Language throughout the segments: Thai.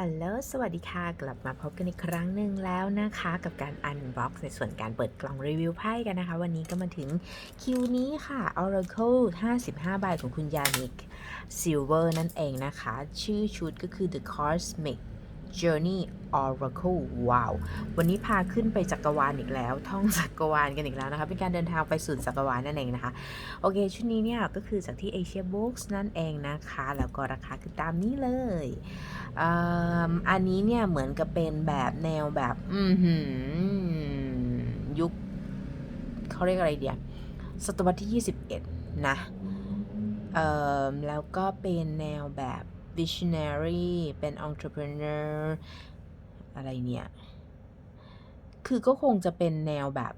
ฮัลโหล สวัสดีค่ะ กลับมาพบกันอีกครั้งหนึ่งแล้วนะคะ กับการอันบ็อกซ์ในส่วนการเปิดกล่องรีวิวไพ่กันนะคะ วันนี้ก็มาถึงคิวนี้ค่ะ Oracle 55 ใบของคุณยานิกซิลเวอร์นั่นเองนะคะ ชื่อชุดก็คือ The Cosmic Journey Oracle ว้าว วันนี้พาขึ้นไปจักรวาลอีกแล้ว ท่องจักรวาลกันอีกแล้วนะคะ เป็นการเดินทางไปสู่จักรวาลนั่นเองนะคะ โอเค ชุดนี้เนี่ยก็คือจากที่ Asia Books นั่นเองนะคะ แล้วก็ราคาคือตามนี้เลยอืมอันนี้เนี่ยเหมือนกับเป็นแบบแนวแบบอืยุคเขาเรียกอะไรเดียศตวรรษที่ 21 นะเออแล้วก็เป็นแนวแบบ visionary เป็น entrepreneur อะไรเนี่ย คือก็คงจะเป็นแนวแบบ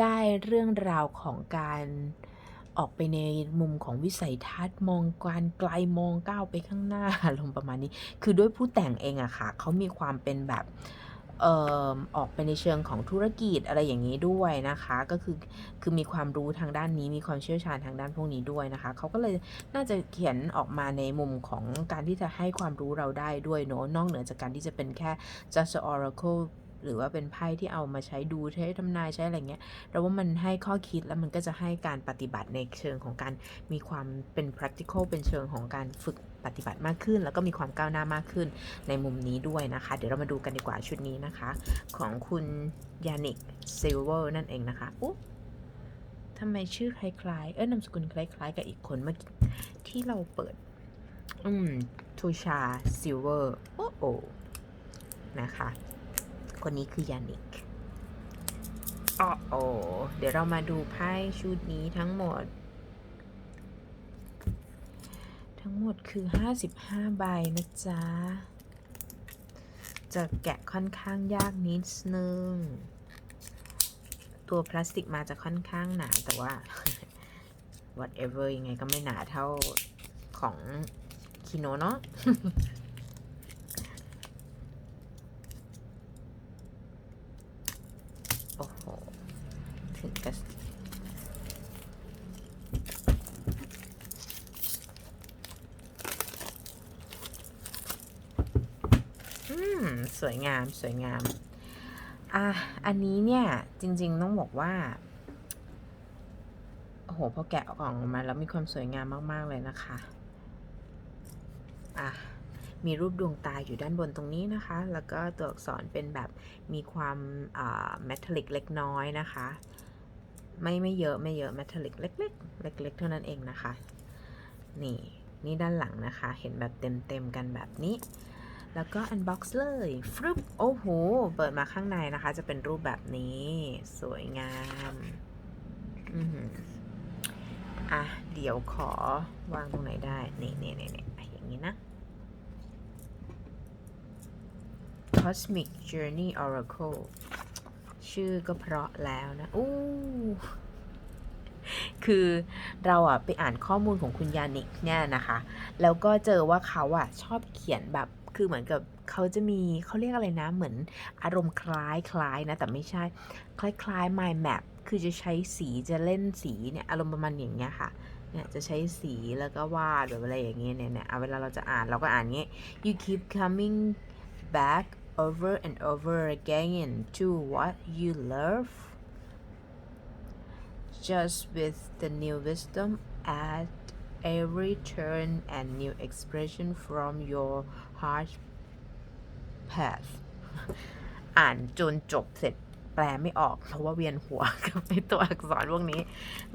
ได้เรื่องราวของการออกไปในมุมของวิสัยทัศน์มองการไกลมองก้าวไปข้างหน้าอารมประมาณนี้ คือด้วยผู้แต่งเองอะค่ะ เขามีความเป็นแบบ ออกไปในเชิงของธุรกิจอะไรอย่างนี้ด้วยนะคะ ก็คือคือมีความรู้ทางด้านนี้มีความเชี่ยวชาญทางด้านพวกนี้ด้วยนะคะเขาก็เลยน่าจะเขียนออกมาในมุมของการที่จะให้ความรู้เราได้ด้วยเนอะนอกเหนือจากการที่จะเป็นแค่ just oracle หรือว่าเป็นไพ่ที่เอามาใช้ดูใช้ทำนายใช้อะไรเงี้ยเราว่ามันให้ข้อคิดแล้วมันก็จะให้การปฏิบัติในเชิงของการมีความเป็น practical เป็นเชิงของการฝึก ปฏิบัติมากขึ้น แล้วก็มีความก้าวหน้ามากขึ้นในมุมนี้ด้วยนะคะ เดี๋ยวเรามาดูกันดีกว่าชุดนี้นะคะ ของคุณยานิกซิลเวอร์นั่นเองนะคะอุ๊ทำไมชื่อคล้ายๆ เอ้ยนามสกุลคล้าย ๆ กับอีกคนเมื่อกี้ที่เราเปิด อืมทูชาซิลเวอร์โอ้โอนะคะ คนนี้คือยานิกอ๋อโอเดี๋ยวเรามาดูไพ่ชุดนี้ทั้งหมด ทั้งหมดคือ 55 ใบนะจ๊ะ จะแกะค่อนข้างยากนิดนึง ตัวพลาสติกมาจะค่อนข้างหนาแต่ว่า whatever ยังไงก็ไม่หนาเท่าของคิโนเนาะ โอ้โห ถึงกับอืม สวยงามสวยงามอะอันนี้เนี่ยจริง ๆ ต้องบอกว่าโอ้โหพอแกะออกมาแล้วมีความสวยงามมากๆเลยนะคะอะมีรูปดวงตาอยู่ด้านบนตรงนี้นะคะ แล้วก็ตัวอักษรเป็นแบบมีความเมทัลลิกเล็กน้อยนะคะ ไม่ไม่เยอะไม่เยอะเมทัลลิกเล็กๆเล็ก ๆ เท่านั้นเองนะคะ นี่นี่ด้านหลังนะคะ เห็นแบบเต็มๆกันแบบนี้ แล้วก็อันบ็อกซ์เลยฟรุปโอ้โห เปิดมาข้างในนะคะ จะเป็นรูปแบบนี้ สวยงามอืออะ เดี๋ยวขอวางตรงไหนได้ นี่นี่นี่นี่อย่างนี้นะ Cosmic Journey Oracle ชื่อก็เพราะแล้วนะ อู้คือเราอะไปอ่านข้อมูลของคุณยานิกเนี่ยนะคะ แล้วก็เจอว่าเขาอะชอบเขียนแบบ คือเหมือนกับเขาจะมีเขาเรียกอะไรนะ เหมือนอารมณ์คล้ายคล้ายนะ แต่ไม่ใช่ คล้ายคล้าย mind map คือจะใช้สีจะเล่นสีเนี่ยอารมณ์ประมาณอย่างเงี้ยค่ะเนี่ยจะใช้สีแล้วก็วาดหรืออะไรอย่างเงี้ยเนี่ยเนี่ยเอาเวลาเราจะอ่านเราก็อ่านเงี้ย you keep coming back over and over again to what you love just with the new wisdom at every turn and new expression from your heart path อ่านจนจบเสร็จแปลไม่ออก เพราะว่าเวียนหัวกับไอตัวอักษรพวกนี้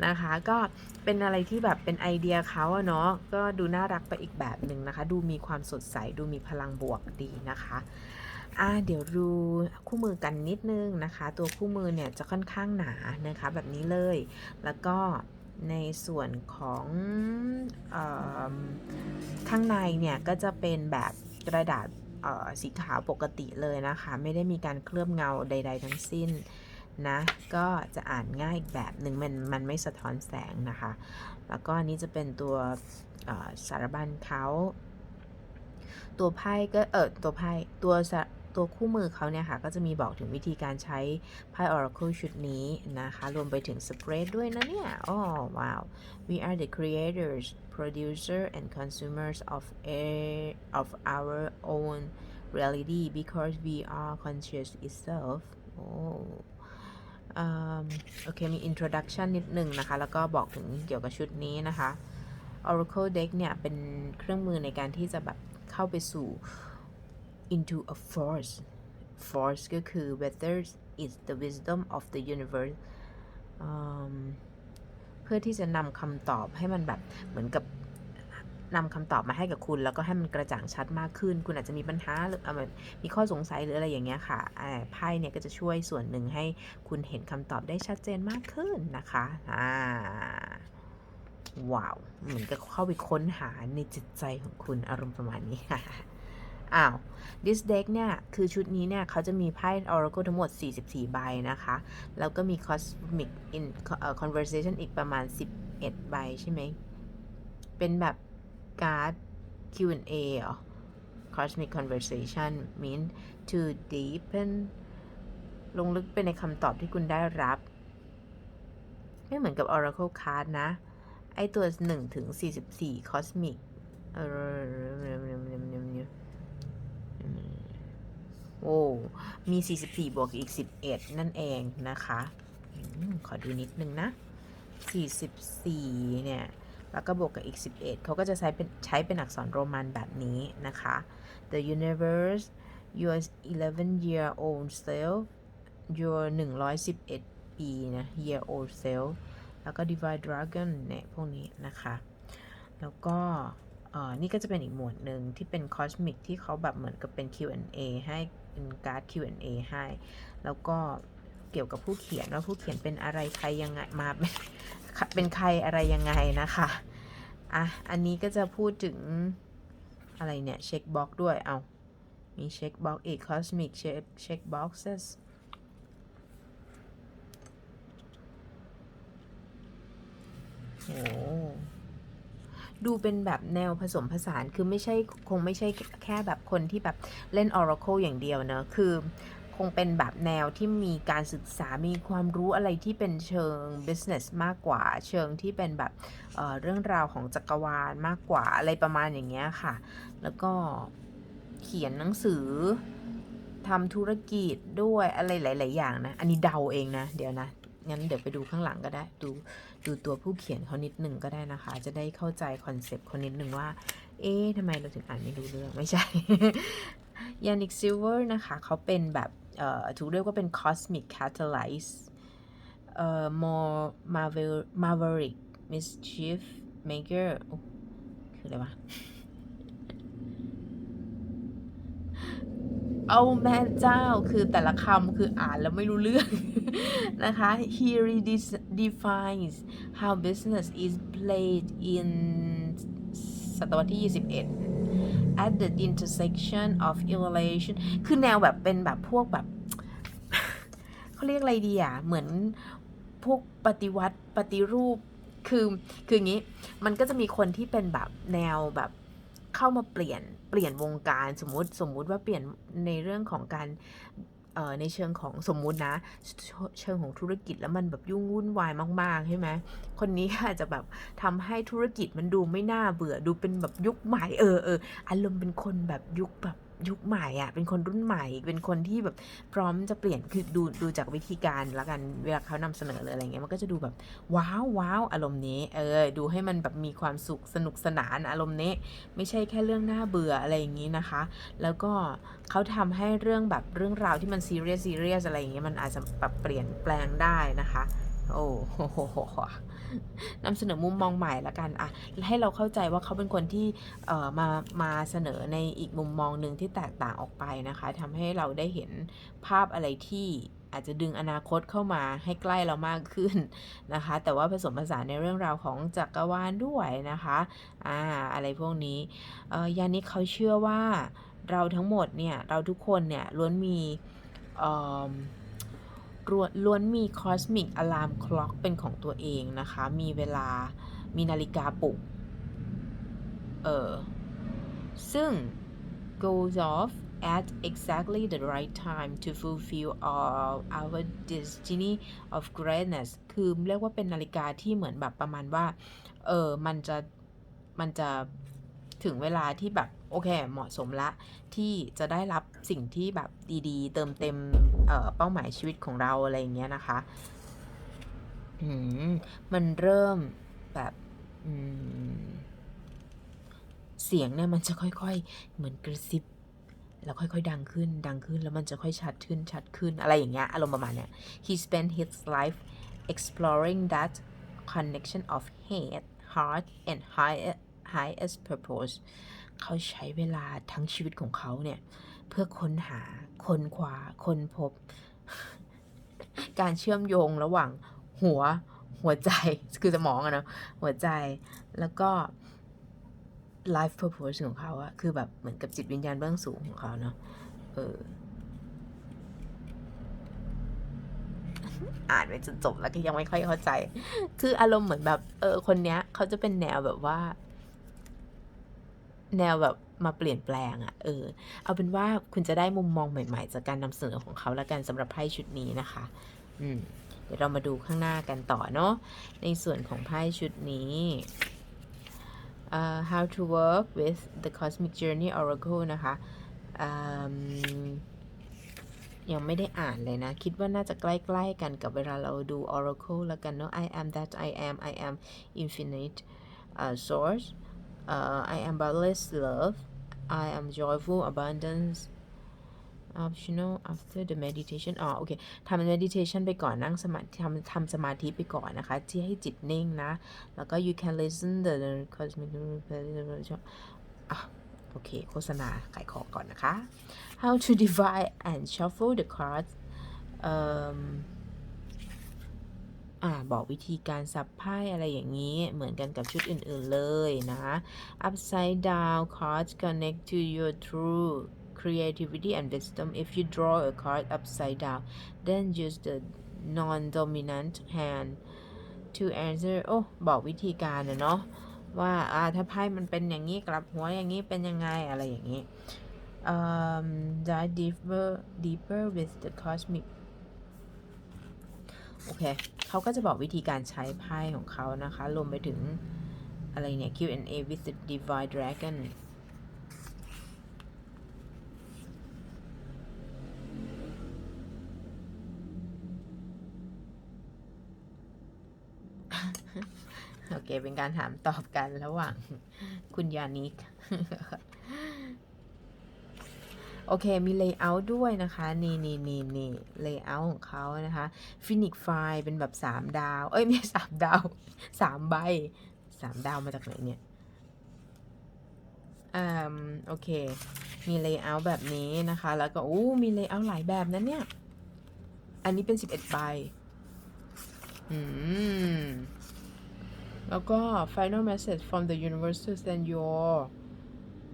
นะคะ ก็เป็นอะไรที่แบบเป็นไอเดียเขาเนาะก็ดูน่ารักไปอีกแบบหนึ่งนะคะ ดูมีความสดใส ดูมีพลังบวกดีนะคะอ่าเดี๋ยวดูคู่มือกันนิดนึงนะคะ ตัวคู่มือเนี่ยจะค่อนข้างหนานะคะแบบนี้เลย แล้วก็ในส่วนของออข้างในเนี่ยก็จะเป็นแบบ กระดาษสีขาวปกติเลยนะคะ ไม่ได้มีการเคลือบเงาใด ๆ ทั้งสิ้นนะ ก็จะอ่านง่ายอีกแบบหนึ่งมันมันไม่สะท้อนแสงนะคะ แล้วก็อันนี้จะเป็นตัวสารบัญเขาตัวไพ่ก็เออตัวไพ่ตัว ตัวคู่มือเขาเนี่ยค่ะ ก็จะมีบอกถึงวิธีการใช้ไพ่ Oracle ชุดนี้นะคะ รวมไปถึงสเปรดด้วยนะเนี่ยอ๋อว้าว we are the creators producer and consumers of a of our own reality because we are conscious itself โอ้โอเค มี introduction นิดหนึ่งนะคะ แล้วก็บอกถึงเกี่ยวกับชุดนี้นะคะ Oracle Deck เนี่ย เป็นเครื่องมือในการที่จะแบบเข้าไปสู่ into a force force ก็คือ whether is the wisdom of the universe อืมเพื่อที่จะนำคำตอบให้มันแบบเหมือนกับนำคำตอบมาให้กับคุณ แล้วก็ให้มันกระจ่างชัดมากขึ้น คุณอาจจะมีปัญหาหรือเอาแบบมีข้อสงสัยหรืออะไรอย่างเงี้ยค่ะอ่าไพ่เนี่ยก็จะช่วยส่วนหนึ่งให้คุณเห็นคำตอบได้ชัดเจนมากขึ้นนะคะอ่าว้าว เหมือนกับเข้าไปค้นหาในจิตใจของคุณอารมณ์ประมาณนี้ อ้าว this deck เนี่ย คือชุดนี้เนี่ย เขาจะมีไพ่ Oracle ทั้งหมด 44 ใบนะคะ แล้วก็มี Cosmic in เอ่อ Conversation อีกประมาณ 11 ใบใช่ไหม เป็นแบบการ์ด Q&A เหรอ Cosmic Conversation mean to deepen ลงลึกไปในคำตอบที่คุณได้รับ ไม่เหมือนกับ Oracle Card นะ ไอตัว 1 ถึง 44 Cosmic เออ โอ้ มี 44 บวกอีก 11 นั่นเองนะคะอขอดูนิดนึงนะ 44 เนี่ย แล้วก็บวกกับอีก 11 เขาก็จะใช้เป็นใช้เป็นอักษรโรมันแบบนี้นะคะ The universe your 11 year old self your 111 ปีนะ year old self แล้วก็ divine dragon เนี่ย พวกนี้นะคะ แล้วก็ อ่อนี่ก็จะเป็นอีกหมวดหนึ่งที่เป็น cosmic ที่เขาแบบเหมือนกับเป็น Q&A ให้เป็นการ์ด Q&A ให้ แล้วก็เกี่ยวกับผู้เขียนว่าผู้เขียนเป็นอะไรใครยังไงมาเป็นใครอะไรยังไงนะคะอะอันนี้ก็จะพูดถึงอะไรเนี่ยเช็คบ็อกด้วยเอามีเช็คบ็อกอีก cosmic เช็คเช็ค boxes โอ้ ดูเป็นแบบแนวผสมผสานคือไม่ใช่คงไม่ใช่แค่แบบคนที่แบบเล่น Oracle อย่างเดียวเนอะคือคงเป็นแบบแนวที่มีการศึกษา มีความรู้อะไรที่เป็นเชิง business มากกว่า เชิงที่เป็นแบบเเรื่องราวของจักรวาลมากกว่าอะไรประมาณอย่างเงี้ยค่ะ แล้วก็เขียนหนังสือทำธุรกิจด้วยอะไรหลาย ๆ อย่างนะ อันนี้เดาเองนะ เดี๋ยวนะ งั้นเดี๋ยวไปดูข้างหลังก็ได้ ดูดูตัวผู้เขียนเขานิดหนึ่งก็ได้นะคะ จะได้เข้าใจคอนเซปต์เขานิดหนึ่งว่า เอ๊ะทำไมเราถึงอ่านไม่รู้เรื่อง ไม่ใช่ยานิกซิลเวอร์นะคะเขาเป็นแบบเอ่อถูกเรียกว่าเป็น cosmic catalyst เอ่อ more marvel maverick mischief maker คืออะไรวะ เอาแม่เจ้าคือแต่ละคำคืออ่านแล้วไม่รู้เรื่อง นะคะ he redefines how business is played in ศตวรรษที่ 21 at the intersection of innovation คือแนวแบบเป็นแบบพวกแบบเขาเรียกอะไรดีอะ เหมือนพวกปฏิวัติปฏิรูป คือ คืออย่างนี้ มันก็จะมีคนที่เป็นแบบแนวแบบ เข้ามาเปลี่ยนเปลี่ยนวงการสมมุติสมมุติว่าเปลี่ยนในเรื่องของการเอ่อในเชิงของสมมุตินะ เชิงของธุรกิจแล้วมันแบบยุ่งวุ่นวายมากๆใช่ไหมคนนี้อาจจะแบบทำให้ธุรกิจมันดูไม่น่าเบื่อดูเป็นแบบยุคใหม่เออเอออารมณ์เป็นคนแบบยุคแบบ ยุคใหม่อะเป็นคนรุ่นใหม่ เป็นคนที่แบบพร้อมจะเปลี่ยนคือดูดูจากวิธีการแล้วกันเวลาเขานำเสนอหรือะไรเงี้ยมันก็จะดูแบบว้าวว้าวอารมณ์นี้เออดูให้มันแบบมีความสุขสนุกสนานอารมณ์นี้ ไม่ใช่แค่เรื่องน่าเบื่ออะไรอย่างนี้นะคะ แล้วก็เขาทำให้เรื่องแบบเรื่องราวที่มันซีเรียสซีเรียสอะไรอย่างเงี้ยมันอาจจะปรับเปลี่ยนแปลงได้นะคะ โอ้โหนำเสนอมุมมองใหม่ละกันอะให้เราเข้าใจว่าเขาเป็นคนที่เอ่อมามาเสนอในอีกมุมมองหนึ่งที่แตกต่างออกไปนะคะทำให้เราได้เห็นภาพอะไรที่อาจจะดึงอนาคตเข้ามาให้ใกล้เรามากขึ้นนะคะ แต่ว่าผสมผสานในเรื่องราวของจักรวาลด้วยนะคะอ่าอะไรพวกนี้เอ่อยานิกเขาเชื่อว่าเราทั้งหมดเนี่ย เราทุกคนเนี่ยล้วนมีเอ่อ ล้วนมี cosmic alarm clock เป็นของตัวเองนะคะ มีเวลา มีนาฬิกาปลุก เออ ซึ่ง goes off at exactly the right time to fulfill all our destiny of greatness คือเรียกว่าเป็นนาฬิกาที่เหมือนแบบประมาณว่า เออ มันจะ มันจะถึงเวลาที่แบบ โอเค เหมาะสมละที่จะได้รับสิ่งที่แบบดีๆ เติมเต็มเเป้าหมายชีวิตของเราอะไรอย่างเงี้ยนะคะอืมมันเริ่มแบบอืมเสียงเนี่ยมันจะค่อยๆ เหมือนกระซิบแล้วค่อยๆ ดังขึ้น ดังขึ้น แล้วมันจะค่อยชัดขึ้น ชัดขึ้น อะไรอย่างเงี้ย อารมณ์ประมาณเนี้ย he spent his life exploring that connection of head heart and high highest purpose เขาใช้เวลาทั้งชีวิตของเขาเนี่ย เพื่อค้นหาค้นคว้าค้นพบ การเชื่อมโยงระหว่างหัวหัวใจคือสมองอะเนาะหัวใจแล้วก็ life purpose ของเขาอะคือแบบเหมือนกับจิตวิญญาณเบื้องสูงของเขาเนาะเอออ่านไปจนจบแล้วก็ยังไม่ค่อยเข้าใจ คืออารมณ์เหมือนแบบ เออ คนเนี้ยเขาจะเป็นแนวแบบว่า แนวแบบมาเปลี่ยนแปลงอะ่ะเออ เอาเป็นว่าคุณจะได้มุมมองใหม่ ๆ จากการนำเสนอของเขาแล้วกันสำหรับไพ่ชุดนี้นะคะ อืมเดี๋ยวเรามาดูข้างหน้ากันต่อเนาะในส่วนของไพ่ชุดนี้อ่า how to work with the cosmic journey oracle นะคะยังไม่ได้อ่านเลยนะ คิดว่าน่าจะใกล้ ๆ กันกับเวลาเราดู oracle แล้วกันเนาะ I am that I am I am infinite uh, source uh, I am boundless love I am joyful abundance optional after the meditation อ๋อโอเคทำ meditation ไปก่อนนั่งสมาธิทำทำสมาธิไปก่อนนะคะ ที่ให้จิตนิ่งนะ แล้วก็ you can listen the cosmic อ่ะโอเค โฆษณาขายของก่อนนะคะ how to divide and shuffle the cards เ อ่าบอกวิธีการสับไพ่อะไรอย่างนี้เหมือนกันกับชุดอื่นๆเลยนะ upside down cards connect to your true creativity and wisdom if you draw a card upside down then use the non-dominant hand to answer โอ้บอกวิธีการนะเนาะว่าอ่าถ้าไพ่มันเป็นอย่างนี้กลับหัวอย่างนี้เป็นยังไงอะไรอย่างนี้ um, dive deeper deeper with the cosmic โอเคเขาก็จะบอกวิธีการใช้ไพ่ของเขานะคะ รวมไปถึงอะไรเนี่ย Q&A with the divine dragon โอเค เป็นการถามตอบกันระหว่างคุณยานิก โอเค มี layout ด้วยนะคะ นี่นี่นี่นี่ layout ของเขานะคะ Phoenix File เป็นแบบ 3 ดาว เอ้ย ไม่ใช่สามดาว 3 ใบ 3 ดาวมาจากไหนเนี่ยอ่าโอเค มี layout แบบนี้นะคะ แล้วก็โอ้มี layout หลายแบบนั้นเนี่ย อันนี้เป็น 11 ใบ อืม แล้วก็ final message from the universe to send your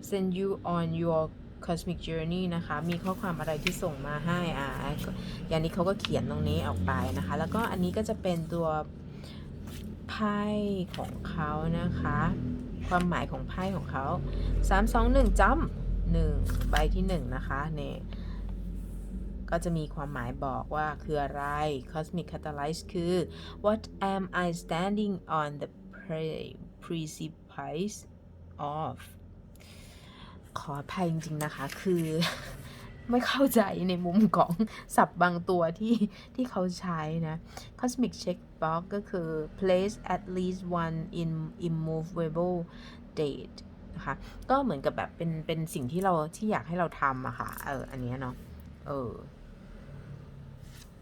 send you on your cosmic journey นะคะ มีข้อความอะไรที่ส่งมาให้อ่าอย่างนี้เขาก็เขียนตรงนี้ออกไปนะคะ แล้วก็อันนี้ก็จะเป็นตัวไพ่ของเขานะคะ ความหมายของไพ่ของเขา3 2 1จำหนึ่งใบที่1นะคะเนี่ยก็จะมีความหมายบอกว่าคืออะไร cosmic catalyst คือ what am I standing on the precipice of ขออภัยจริงๆนะคะ คือไม่เข้าใจในมุมของศัพท์บางตัวที่ที่เขาใช้นะ cosmic checkbox ก็คือ place at least one in immovable date นะคะก็เหมือนกับแบบเป็นเป็นสิ่งที่เราที่อยากให้เราทำอะค่ะ เออ อันเนี้ยเนาะ เออ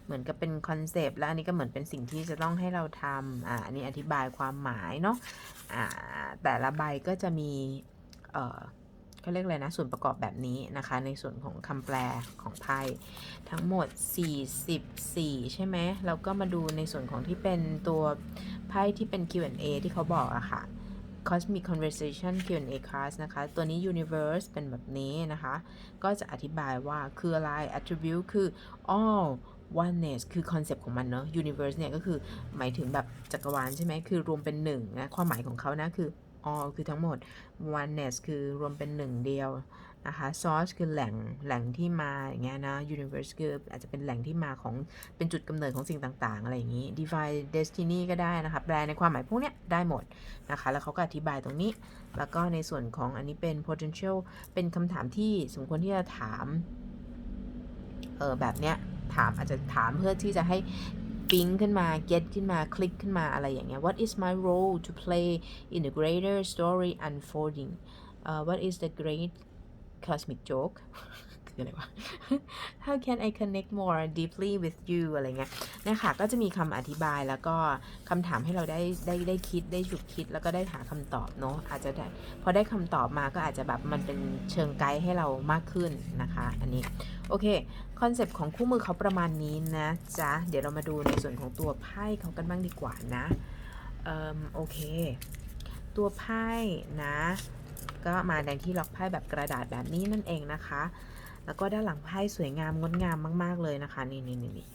เหมือนกับเป็นคอนเซปต์แล้วอันนี้ก็เหมือนเป็นสิ่งที่จะต้องให้เราทำอ่าอันนี้อธิบายความหมายเนาะ อ่า แต่ละใบก็จะมี เอ่อ เขาเรียกอะไรนะ ส่วนประกอบแบบนี้นะคะ ในส่วนของคำแปลของไพ่ทั้งหมด 44 ใช่ไหมแล้วก็มาดูในส่วนของที่เป็นตัวไพ่ที่เป็น Q&A ที่เขาบอกอะค่ะ Cosmic Conversation Q&A class นะคะ ตัวนี้ Universe เป็นแบบนี้นะคะ ก็จะอธิบายว่าคืออะไร Attribute คือ all oneness คือคอนเซปต์ของมันเนาะ Universe เนี่ยก็คือหมายถึงแบบจักรวาลใช่ไหม คือรวมเป็นหนึ่งนะ ความหมายของเขานะคือ all คือทั้งหมด oneness คือรวมเป็นหนึ่งเดียวนะคะ source คือแหล่งแหล่งที่มาอย่างเงี้ยนะ universe คืออาจจะเป็นแหล่งที่มาของเป็นจุดกำเนิดของสิ่งต่างๆ อะไรอย่างนี้ divine destiny ก็ได้นะคะ แปลในความหมายพวกเนี้ยได้หมดนะคะ แล้วเขาก็อธิบายตรงนี้ แล้วก็ในส่วนของอันนี้เป็น potential เป็นคำถามที่สมควรที่จะถาม เออแบบเนี้ยถามอาจจะถามเพื่อที่จะให้ ปิ๊งขึ้นมา get ขึ้นมา คลิกขึ้นมาอะไรอย่างเงี้ย what is my role to play in the greater story unfolding uh, what is the great cosmic joke คืออะไรวะ how can I connect more deeply with you อะไรเงี้ยเนี่ยค่ะก็จะมีคำอธิบายแล้วก็คำถามให้เราได้ได้ได้คิดได้ฉุกคิดแล้วก็ได้หาคำตอบเนาะอาจจะได้พอได้คำตอบมาก็อาจจะแบบมันเป็นเชิงไกด์ให้เรามากขึ้นนะคะ อันนี้ โอเค คอนเซปต์ของคู่มือเขาประมาณนี้นะจ๊ะ เดี๋ยวเรามาดูในส่วนของตัวไพ่เขากันบ้างดีกว่านะเอ่มโอเค ตัวไพ่นะ ก็มาในที่ล็อกไพ่แบบกระดาษแบบนี้นั่นเองนะคะ แล้วก็ด้านหลังไพ่สวยงามงดงามมาก ๆ เลยนะคะ นี่นี่นี่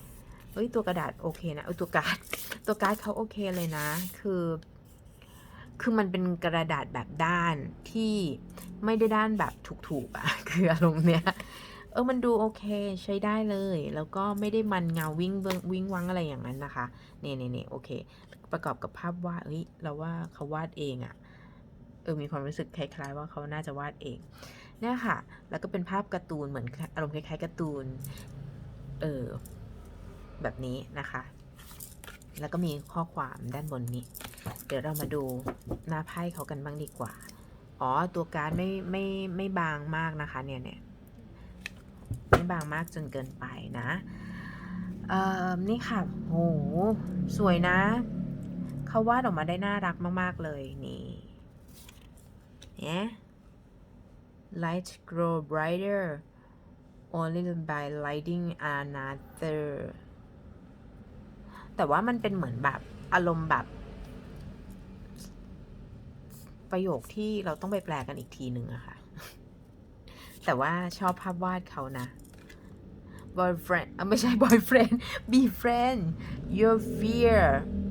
เฮ้ยตัวกระดาษโอเคนะเออตัวการ์ดตัวการ์ดเขาโอเคเลยนะ คือ คือมันเป็นกระดาษแบบด้านที่ไม่ได้ด้านแบบถูกๆอะคืออารมณ์เนี้ย เออมันดูโอเคใช้ได้เลย แล้วก็ไม่ได้มันเงาวิ่งเบิงวิ่งวังอะไรอย่างนั้นนะคะเนี่เนี่เนี่โอเค ประกอบกับภาพวาดเฮ้ยเราว่าเขาวาดเองอะเออมีความรู้สึกคล้ายๆว่าเขาน่าจะวาดเองเนี่ยค่ะ แล้วก็เป็นภาพการ์ตูนเหมือนอารมณ์คล้ายๆการ์ตูนเออแบบนี้นะคะ แล้วก็มีข้อความด้านบนนี้ เดี๋ยวเรามาดูหน้าไพ่เขากันบ้างดีกว่า อ๋อ ตัวการ์ดไม่ไม่ไม่บางมากนะคะ เนี่ยเนี่ย บางมากจนเกินไปนะเอ่อนี่ค่ะโหสวยนะ เขาวาดออกมาได้น่ารักมาก ๆ เลยนี่เนี่ย light grow brighter only by lighting another แต่ว่ามันเป็นเหมือนแบบอารมณ์แบบ ประโยคที่เราต้องไปแปลกันอีกทีหนึ่งอะค่ะ แต่ว่าชอบภาพวาดเขานะ boyfriend อะไม่ใช่ boyfriend be friend your fear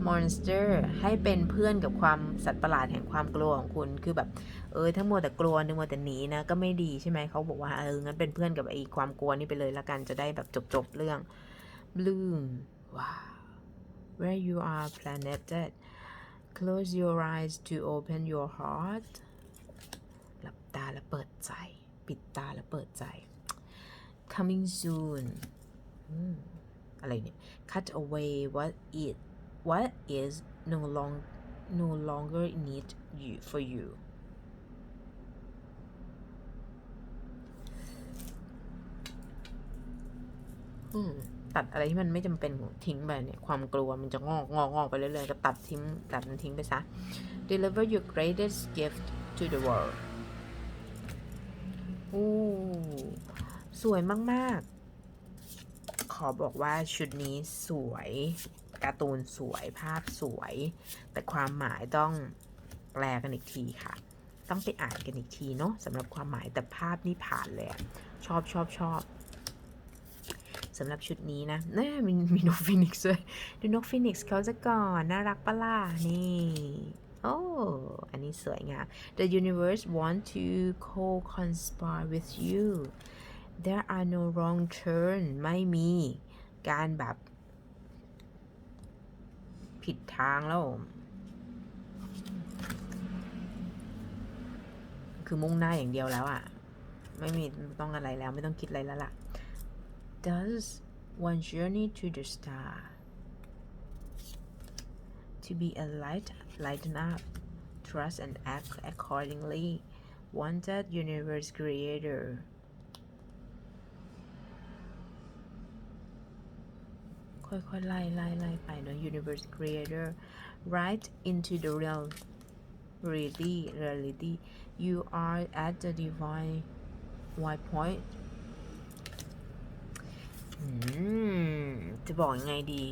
monster ให้เป็นเพื่อนกับความสัตว์ประหลาดแห่งความกลัวของคุณ คือแบบ เออ ถ้ามัวแต่กลัวนึกมัวแต่หนีนะ ก็ไม่ดีใช่ไหม เขาบอกว่า เออ งั้นเป็นเพื่อนกับไอ้ความกลัวนี่ไปเลยละกัน จะได้แบบจบๆเรื่อง bloom ว้าว where you are planted close your eyes to open your heart หลับตาแล้วเปิดใจ ปิดตาแล้วเปิดใจ coming soon อืมอะไรเนี่ย cut away what it what is no long no longer need you for you ตัดอะไรที่มันไม่จำเป็นทิ้งไปเนี่ยความกลัวมันจะงอกงอกงอกไปเรื่อยๆก็ตัดทิ้งตัดมันทิ้งไปซะ deliver your greatest gift to the world โอ้ สวยมากๆ ขอบอกว่าชุดนี้สวยการ์ตูนสวยภาพสวย แต่ความหมายต้องแปลกันอีกทีค่ะ ต้องไปอ่านกันอีกทีเนาะสำหรับความหมายแต่ภาพนี่ผ่านเลยชอบชอบชอบสำหรับชุดนี้นะนี่มีมีนกฟินิกซ์ด้วยดูนกฟินิกซ์เขาจะก่อนน่ารักปะล่ะนี่โอ้อันนี้สวยงาม The universe want to co-conspire with you there are no wrong turn ไม่มีการแบบ ผิดทางแล้ว คือมุ่งหน้าอย่างเดียวแล้วอะ่ะไม่มีต้องอะไรแล้วไม่ต้องคิดอะไรแล้วล่ะ Does one journey to the star to be a light lighten up trust and act accordingly want that universe creator ค่อยๆไล่ไล่ไล่ไปเนอะ universe creator right into the real reality reality you are at the divine white point อืมจะบอกยังไงดี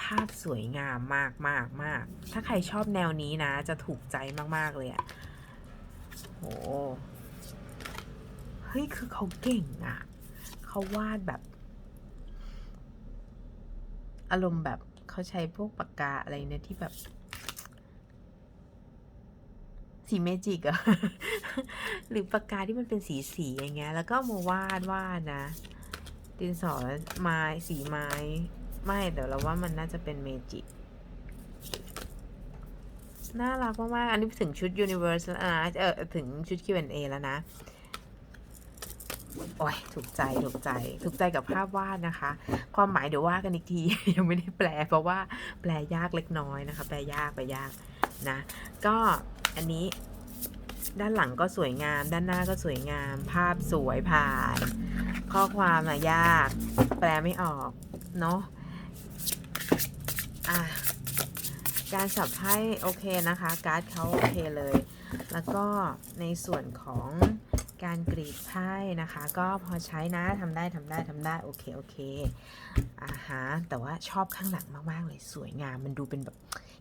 ภาพสวยงามมากมากมาก ถ้าใครชอบแนวนี้นะ จะถูกใจมาก ๆ เลยอะโห เฮ้ย คือเขาเก่งอะเขาวาดแบบ อารมณ์แบบเขาใช้พวกปากกาอะไรเนี่ยที่แบบ สีเมจิกอะหรือปากกาที่มันเป็นสีสีๆอย่างเงี้ย แล้วก็มาวาดวาดนะ ดินสอไม้สีไม้ ไม่แต่เราว่ามันน่าจะเป็นเมจิกน่ารักมากๆอันนี้ถึงชุด Universe แล้วนะเออถึงชุด Q&A แล้วนะ โอ้ยถูกใจถูกใจ ถูกใจกับภาพวาดนะคะ ความหมายเดี๋ยวว่ากันอีกที ยังไม่ได้แปล เพราะว่าแปลยากเล็กน้อยนะคะ แปลยากแปลยากนะ ก็อันนี้ด้านหลังก็สวยงาม ด้านหน้าก็สวยงาม ภาพสวยผ่าน ข้อความอะยาก แปลไม่ออกเนาะอะการสับไพ่โอเคนะคะ การ์ดเขาโอเคเลย แล้วก็ในส่วนของ การกรีดไพ่นะคะ ก็พอใช้นะทำได้ทำได้ทำได้โอเคโอเคอ่าฮะแต่ว่าชอบข้างหลังมากๆเลยสวยงามมันดูเป็นแบบ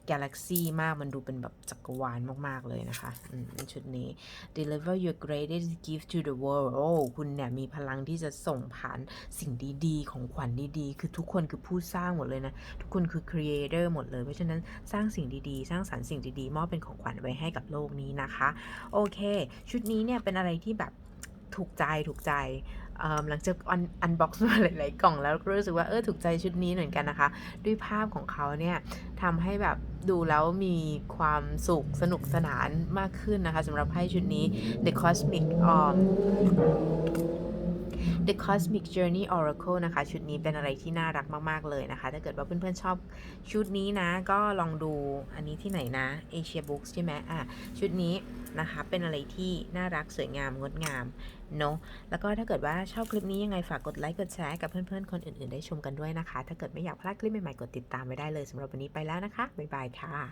กาแล็กซี่มากมันดูเป็นแบบจักรวาลมาก ๆ เลยนะคะอืมชุดนี้ deliver your greatest gift to the world โอ้คุณเนี่ยมีพลังที่จะส่งผ่านสิ่งดีๆ ของขวัญดีๆ คือทุกคนคือผู้สร้างหมดเลยนะ ทุกคนคือ creator หมดเลย เพราะฉะนั้นสร้างสิ่งดีๆ สร้างสรรค์สิ่งดีๆ มอบเป็นของขวัญไว้ให้กับโลกนี้นะคะ โอเค ชุดนี้เนี่ยเป็นอะไรที่แบบถูกใจถูกใจ หลังจากอันบ็อกซ์มาหลายๆกล่องแล้วก็รู้สึกว่าเออถูกใจชุดนี้เหมือนกันนะคะ ด้วยภาพของเขาเนี่ยทำให้แบบดูแล้วมีความสุขสนุกสนานมากขึ้นนะคะสำหรับไพ่ชุดนี้ The Cosmic um The Cosmic Journey Oracle นะคะ ชุดนี้เป็นอะไรที่น่ารักมาก ๆ เลยนะคะ ถ้าเกิดว่าเพื่อน ๆ ชอบชุดนี้นะ ก็ลองดูอันนี้ที่ไหนนะ Asia Books ใช่ไหมอะ ชุดนี้ นะคะ เป็นอะไรที่น่ารักสวยงามงดงามเนาะแล้วก็ถ้าเกิดว่าชอบคลิปนี้ยังไงฝากกดไลค์กดแชร์กับเพื่อนๆคนอื่นๆได้ชมกันด้วยนะคะ ถ้าเกิดไม่อยากพลาดคลิปใหม่ๆกดติดตามไว้ได้เลยสำหรับวันนี้ไปแล้วนะคะบ๊ายบายค่ะ